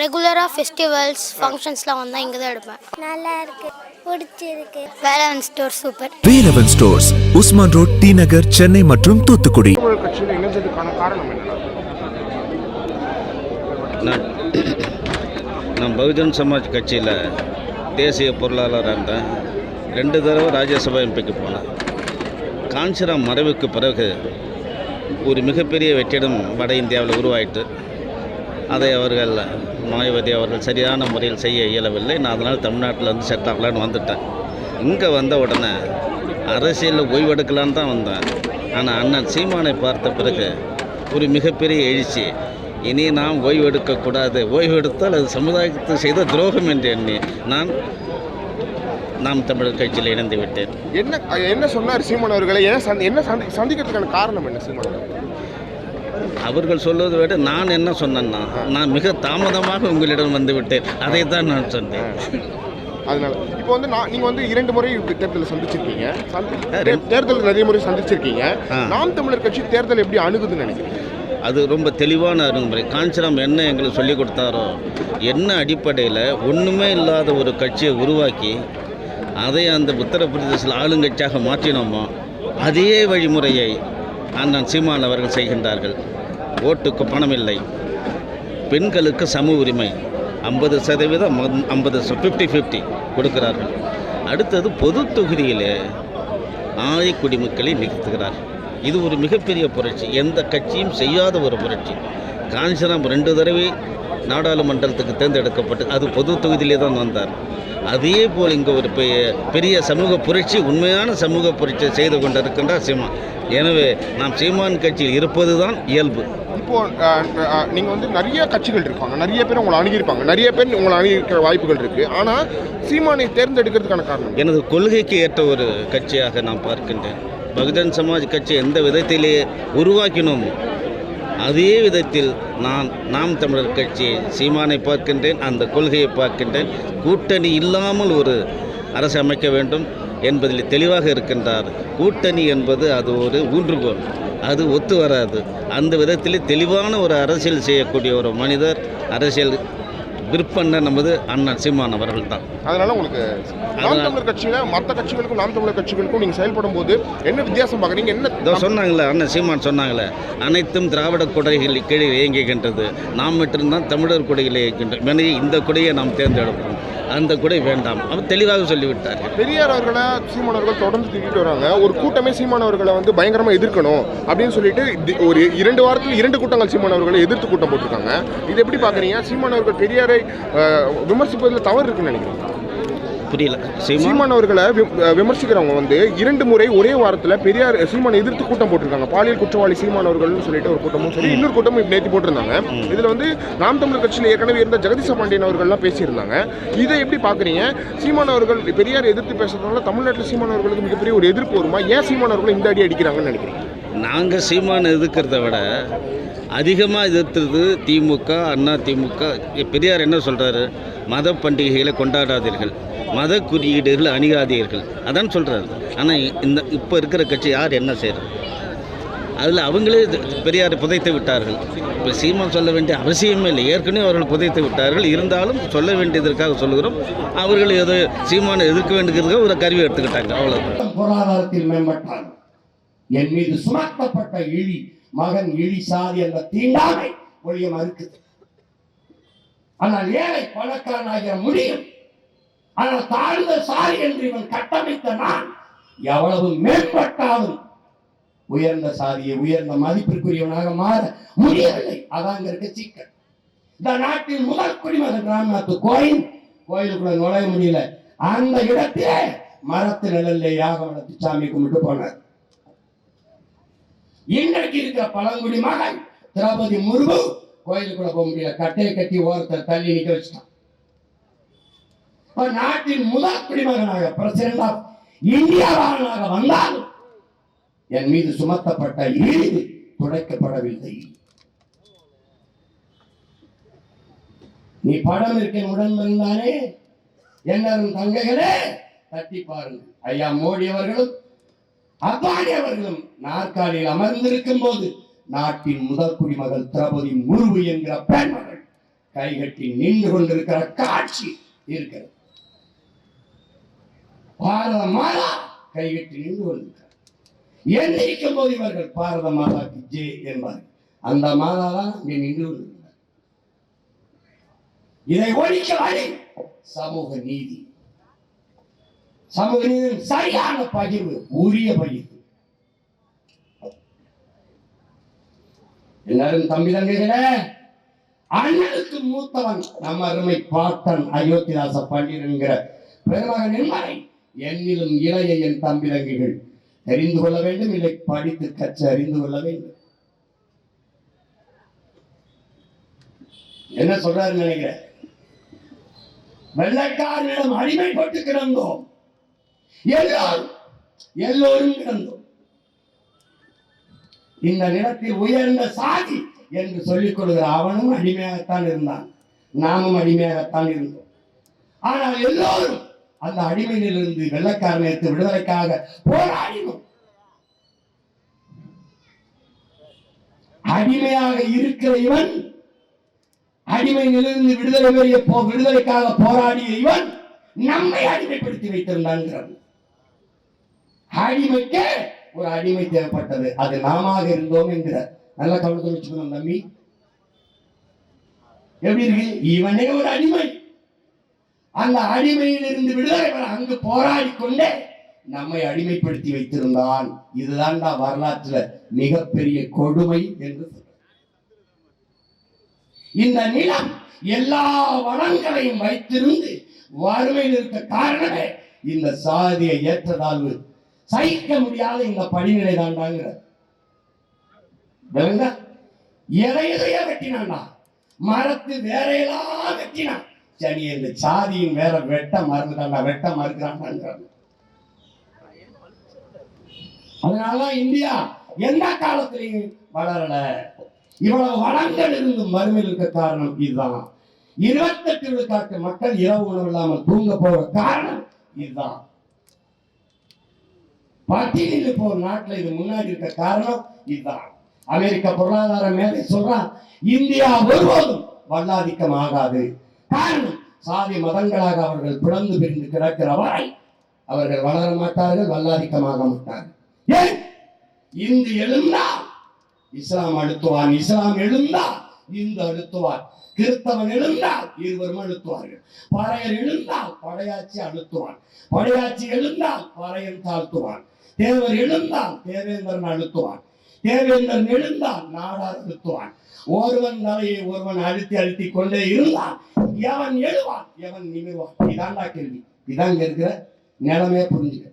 ரெகுலராக ஃபெஸ்டிவல்ஸ் ஃபங்க்ஷன்ஸ்லாம் வந்தால் இங்கே தான் எடுப்பேன். நல்லா இருக்கு. பிடிச்சிருக்கு. Velavan store super Velavan stores Usman road T Nagar Chennai மற்றும் தூத்துக்குடி. நான் நான் பகுஜன் சமாஜ் கட்சியில் தேசிய பொருளாளராக இருந்தேன். ரெண்டு தடவை ராஜ்யசபா எம்பிக்கு போனேன். காஞ்சிராம் மறைவுக்கு பிறகு ஒரு மிகப்பெரிய வெற்றிடம் வட இந்தியாவில் உருவாயிட்டு அதை அவர்கள் மாயாவதி அவர்கள் சரியான முறையில் செய்ய இயலவில்லை. நான் அதனால் தமிழ்நாட்டில் வந்து செட் ஆகலான்னு வந்துட்டேன். இங்கே வந்த உடனே அரசியலில் ஓய்வெடுக்கலான்னு தான் வந்தேன். ஆனால் அண்ணன் சீமானை பார்த்த பிறகு ஒரு மிகப்பெரிய எழுச்சி. இனி நாம் ஓய்வெடுக்கக்கூடாது ஓய்வெடுத்தால் அது சமுதாயத்தை செய்த துரோகம் என்று எண்ணி நான் நாம் தமிழர் கட்சியில் இணைந்து விட்டேன். என்ன என்ன சொன்னார் சீமான் அவர்களை? ஏன் சந்தி என்ன சந்தி சந்திக்கிறதுக்கான காரணம் என்ன சீமான் அவர்கள்? சொல்வதை விட நான் என்ன சொன்னேன்னா நான் மிக தாமதமாக உங்களிடம் வந்து விட்டேன். அதை தான் நான் சொன்னேன். அதனால இப்போ வந்து நான் நீங்க வந்து இரண்டு முறை தேர்தலில் சந்திச்சிருக்கீங்க. தேர்தல் நிறைய முறை சந்திச்சிருக்கீங்க. நாம் தமிழர் கட்சி தேர்தல் எப்படி அணுகுதுன்னு நினைக்கிறீங்க? அது ரொம்ப தெளிவான அணுகுமுறை. காஞ்சிராம் என்ன எங்களுக்கு சொல்லிக் கொடுத்தாரோ என்ன அடிப்படையில் ஒன்றுமே இல்லாத ஒரு கட்சியை உருவாக்கி அதை அந்த உத்தரப்பிரதேசத்தில் ஆளுங்கட்சியாக மாற்றினோமோ அதே வழிமுறையை அண்ணன் சீமான் அவர்கள் செய்கின்றார்கள். ஓட்டுக்கு பணம் இல்லை பெண்களுக்கு சம உரிமை. ஐம்பது சதவீதம் ஐம்பது ஃபிஃப்டி ஃபிஃப்டி கொடுக்கிறார்கள். அடுத்தது பொது தொகுதியிலே ஆதி குடிமக்களை நிறுத்துகிறார். இது ஒரு மிகப்பெரிய புரட்சி. எந்த கட்சியும் செய்யாத ஒரு புரட்சி. காஞ்சிராம் ரெண்டு தடவை நாடாளுமன்றத்துக்கு தேர்ந்தெடுக்கப்பட்டு அது பொது தொகுதியிலே தான் வந்தார். அதே போல் இங்கே ஒரு பெரிய சமூக புரட்சி உண்மையான சமூக புரட்சி செய்து கொண்டிருக்கின்றார் சிமா எனவே நாம் சீமான் கட்சியில் இருப்பது தான் இயல்பு. இப்போ அஹ், அஹ், நீங்க வந்து நிறைய கட்சிகள் இருப்பாங்க. நிறைய பேர் உங்களை அணுகியிருப்பாங்க. நிறைய பேர் உங்களை அணுகியிருக்கிற வாய்ப்புகள் இருக்கு. ஆனா சீமானை தேர்ந்தெடுக்கிறதுக்கான காரணம்? எனது கொள்கைக்கு ஏற்ற ஒரு கட்சியாக நான் பார்க்கின்றேன். பகுஜன் சமாஜ் கட்சி எந்த விதத்திலே உருவாக்கினோமோ அதே விதத்தில் நான் நாம் தமிழர் கட்சியை சீமானை பார்க்கின்றேன் அந்த கொள்கையை பார்க்கின்றேன். கூட்டணி இல்லாமல் ஒரு அரசு அமைக்க வேண்டும். என்பதில் தெளிவாக இருக்கின்றார். கூட்டணி என்பது அது ஒரு ஊன்றுகோல். அது ஒத்து வராது. அந்த விதத்திலே தெளிவான ஒரு அரசியல் செய்யக்கூடிய ஒரு மனிதர் அரசியல் விற்பனை நமது அண்ணன் சீமான் அவர்கள் தான். அதனால உங்களுக்கு நாம் தமிழர் கட்சியில மற்ற கட்சிகளுக்கும் நாம் தமிழர் கட்சிகளுக்கும் நீங்க செயல்படும் போது என்ன வித்தியாசம் பார்க்குறீங்க? என்ன சொன்னாங்களே அண்ணன் சீமான் சொன்னாங்களே அனைத்தும் திராவிட கொடைகள் கீழே இயங்குகின்றது. நாம் மட்டும்தான் தமிழர் கொடையில் இயக்கின்றோம் எனவே இந்த கொடையை நாம் தேர்ந்தெடுப்போம். அந்த கூட வேண்டாம். அவர் தெளிவாக சொல்லிவிட்டார். பெரியார் அவர்களை சீமானவர்கள் தொடர்ந்து திட்டிட்டு வராங்க. ஒரு கூட்டமே சீமானவர்களை வந்து பயங்கரமாக எதிர்க்கணும் அப்படின்னு சொல்லிட்டு ஒரு இரண்டு வாரத்தில் இரண்டு கூட்டங்கள் சீமானவர்களை எதிர்த்து கூட்டம் போட்டிருக்காங்க. இது எப்படி பார்க்குறீங்க சீமானவர்கள் பெரியாரை விமர்சிப்பதில் தவறு இருக்குன்னு நினைக்கிறேன் புரியல. சீமான்? அஹ், விமர்சிக்கிறவங்க வந்து இரண்டு முறை ஒரே வாரத்தில் பெரியார் சீமானை எதிர்த்து கூட்டம் போட்டிருக்காங்க. பாலியல் குற்றவாளி சீமானவர்கள்னு சொல்லிட்டு ஒரு கூட்டமும் சரி இன்னொரு கூட்டமும் நேற்று போட்டிருந்தாங்க. இதுல வந்து நாம் தமிழர் கட்சியில் ஏற்கனவே இருந்த ஜெகதீச பாண்டியன் அவர்கள்லாம் பேசியிருந்தாங்க. இதை எப்படி பாக்குறீங்க? சீமானவர்கள் பெரியார் எதிர்த்து பேசுறதுனால தமிழ்நாட்டில் சீமானவர்களுக்கு மிகப்பெரிய ஒரு எதிர்ப்பு வருமா? ஏன் சீமானவர்கள் இந்த அடி அடிக்கிறாங்கன்னு நினைக்கிறீங்க? நாங்கள் சீமான் எதிர்க்கிறத விட அதிகமாக எதிர்த்தது திமுக அண்ணா திமுக. பெரியார் என்ன சொல்கிறாரு மத பண்டிகைகளை கொண்டாடாதீர்கள். மத குறியீடுகள் அணுகாதீர்கள் அதான் சொல்கிறாரு ஆனால் இந்த இப்போ இருக்கிற கட்சி யார் என்ன செய்கிறது அதில் அவங்களே பெரியார் பெரியாரை புதைத்து விட்டார்கள். இப்போ சீமான் சொல்ல வேண்டிய அவசியமே இல்லை. ஏற்கனவே அவர்கள் புதைத்து விட்டார்கள். இருந்தாலும் சொல்ல வேண்டியதற்காக சொல்லுகிறோம். அவர்கள் ஏதோ சீமானை எதிர்க்க வேண்டியதுக்காக ஒரு கருவி எடுத்துக்கிட்டாங்க. அவ்வளோதான் பொருளாதாரத்தில் மேம்பட்டான் என் மீது சுமத்தப்பட்ட இழி மகன் இழிசாதி என்ற தீண்டாமை ஒழிய மறுக்குது ஆனால் ஏழை பணக்காரனாகிற முடியும். ஆனால் தாழ்ந்த சாரி என்று இவன் கட்டமைத்த நான் எவ்வளவு மேம்பட்டாலும் உயர்ந்த சாதியை உயர்ந்த மதிப்பிற்குரியவனாக மாற முடியவில்லை. அதான் இருக்க சிக்கல். இந்த நாட்டின் முதல் குடிமகன் ராம்நாத் கோயில் கோயிலுக்குள்ள நுழைய முடியல. அந்த இடத்திலே மரத்து நிழல்லே யாக வளர்த்து சாமி கும்பிட்டு போனார். இன்றைக்கு இருக்கிற பழங்குடி மகன் திரௌபதி முர்மு கோயிலுக்குள்ள போக முடியல. கட்டையை கட்டி ஓரத்தை தள்ளி நிக்க வச்சுட்டான். நாட்டின் முதல் குடிமகனாக பிரசிடண்ட் ஆஃப் இந்தியாவாளனாக வந்தாலும் என் மீது சுமத்தப்பட்ட இழிவு துடைக்கப்படவில்லை. நீ படம் இருக்க உடன் வந்தானே. என்னரும் தங்கைகளே தட்டி பாருங்கள். ஐயா மோடி அவர்களும் அத்வானி அவர்களும் நாற்காலியில் அமர்ந்திருக்கும் போது நாட்டின் முதல் குடிமகள் திரௌபதி முர்மு என்கிற பெண்மகள் கைகட்டி நின்று கொண்டிருக்கிற காட்சி இருக்கிறது. பாரத மாதா கைகட்டி நின்று கொண்டிருக்கிறார். எந்திரிக்கும் போது இவர்கள் பாரத மாதாக்கு ஜே என்பார்கள். அந்த மாதா தான் இங்கே நின்று கொண்டிருக்கிறார். இதை ஒழிக்க வழி சமூக நீதி. சமூக நீதியின் சரியான பகிர்வு உரிய பகிர்வு. எல்லாரும் தம்பி தங்கைகளே அண்ணனுக்கு மூத்தவன் நம்ம அருமை பாட்டன் அயோத்திதாச பண்டிர் என்கிற பெருமகன் என்பதை என்னிலும் இளைய என் தம்பி தங்கைகள் தெரிந்து கொள்ள வேண்டும் இல்லை படித்து கற்று அறிந்து கொள்ள வேண்டும். என்ன சொல்றாரு நினைக்கிற வெள்ளைக்காரனிடம் அடிமைப்பட்டு கிடந்தோம். எல்லாரும் எல்லோரும் கிடந்தோம் இந்த நிலத்தில் உயர்ந்த சாதி என்று சொல்லிக் கொள்கிற அவனும் அடிமையாகத்தான் இருந்தான். நாமும் அடிமையாகத்தான் இருந்தோம். ஆனால் எல்லோரும் அந்த அடிமையிலிருந்து வெள்ளக்காரனுக்கு விடுதலைக்காக போராடினோம். அடிமையாக இருக்கிற இவன் அடிமையிலிருந்து விடுதலை பெறிய போ விடுதலைக்காக போராடிய இவன் நம்மை அடிமைப்படுத்தி வைத்திருந்தான். அடிமைக்கு ஒரு அடிமை தேவைப்பட்டது. அது நாம இருந்தோம் என்கிற நல்ல கவனத்தை வச்சுக்கணும் தம்பி. எப்படி இருக்கு? இவனே ஒரு அடிமை. அந்த அடிமையில் இருந்து விடுதலை அங்கு போராடி கொண்டே நம்மை அடிமைப்படுத்தி வைத்திருந்தான். இதுதான்டா வரலாற்றுல மிகப்பெரிய கொடுமை என்று இந்த நிலம் எல்லா வளங்களையும் வைத்திருந்து வறுமையில் இருக்க காரணமே இந்த சாதிய ஏற்றதாழ்வு சகிக்க முடியாத இந்த படிநிலை தாண்டாங்கிற எதை எதையா வெட்டினான்டா. மரத்து வேறையெல்லாம் வெட்டினான். சரி இந்த சாதியும் வேற வெட்ட மறந்துட்டான்டா வெட்ட மறுக்கிறான் அதனாலதான் இந்தியா எந்த காலத்திலையும் வளரல. இவ்வளவு வளங்கள் இருந்து வறுமையில் இருக்க காரணம் இதுதான். இருபத்தெட்டு விழுக்காட்டு மக்கள் இரவு உணவு இல்லாமல் தூங்க போற காரணம் இதுதான். பட்டியலில் இப்போ ஒரு நாட்டில் இது முன்னாடி இருக்க காரணம் இதுதான். அமெரிக்க பொருளாதார மேலே சொல்றான் இந்தியா ஒருபோதும் வல்லாதிக்கம் ஆகாது. காரணம் சாதி மதங்களாக அவர்கள் பிளந்து பிரிந்து கிடக்கிற வரை அவர்கள் வளர மாட்டார்கள் வல்லாதிக்கமாக மாட்டார்கள். ஏன்? இந்து எழுந்தா இஸ்லாம் அழுத்துவான் இஸ்லாம் எழுந்தால் இந்து அழுத்துவார். கிறிஸ்தவன் எழுந்தால் இருவரும் அழுத்துவார்கள். பறையர் எழுந்தால் படையாட்சி அழுத்துவான் படையாட்சி எழுந்தால் பறையன் தாழ்த்துவான் தேவர் எழுந்தால் தேவேந்திரன் அழுத்துவான் தேவேந்திரன் எழுந்தால் நாடார் அழுத்துவான் ஒருவன் தலையை ஒருவன் அழுத்தி அழுத்தி கொண்டே இருந்தான் எவன் எழுவான்? எவன் நிமிர்வான்? இதான்டா கேள்வி. இதான் இருக்கிற நிலமே புரிஞ்சுக்க.